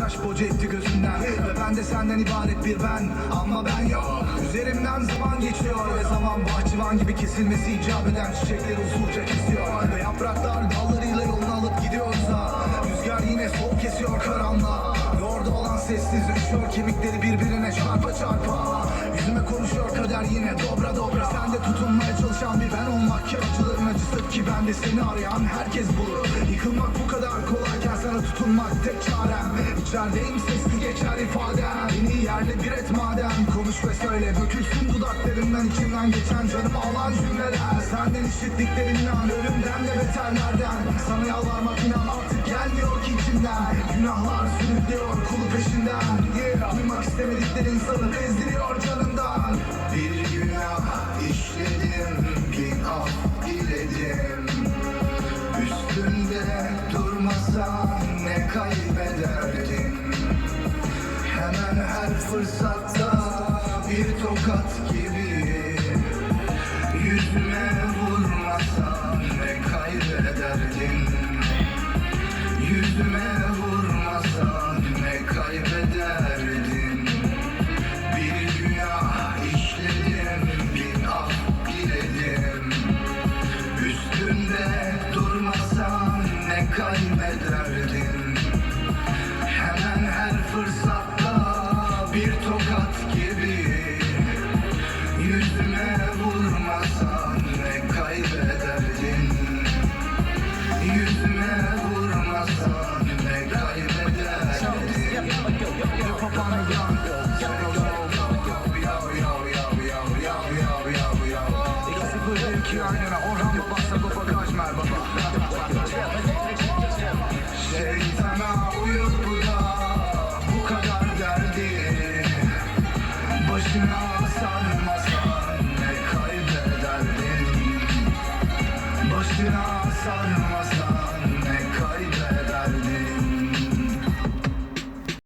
Yaş boca etti gözünden. Ve ben de senden ibaret bir ben. Ama ben yok. Üzerimden zaman geçiyor Ve zaman bahçıvan gibi kesilmesi icap eden Çiçekleri usulca kesiyor. Ve yapraklar dallarıyla yolunu alıp gidiyoruz da Rüzgar yine sol kesiyor karanlığa. Ve orada olan sessiz üşüyor Kemikleri birbirine çarpa çarpa. Yüzüme konuşuyor kader yine dobra dobra. Sen de tutunmaya çalışan bir ben olmak ki ki ben de seni arayan herkes bulur. Yıkılmak bu kadar kolayken sana tutunmak tek çarem. İçerideyim sesli geçer ifadem. Beni yerle bir et madem. Konuş ve söyle dökülsün dudaklarından içinden geçen canımı alan cümleler. Senden işittiklerinden ölümden de beterlerden Sana yalvarmak inan artık gelmiyor ki içimden. Günahlar sürüklüyor kulu peşinden. Yeah. Duymak istemedikleri insanı bezdiriyor canından. Bir günah işledim durmasan ne kaybederdin Hemen her fırsatta bir tokat gibi Yüzüme vurmasan ne kaybederdin Yüzüme kaybederdin Hemen her fırsatta bir tokat gibi Yüzüme vurmasan ne kaybederdin Yüzüme vurmasan ne kaybederdin Şeytana Başına sarmasan ne kaybederdin Başına sarmasan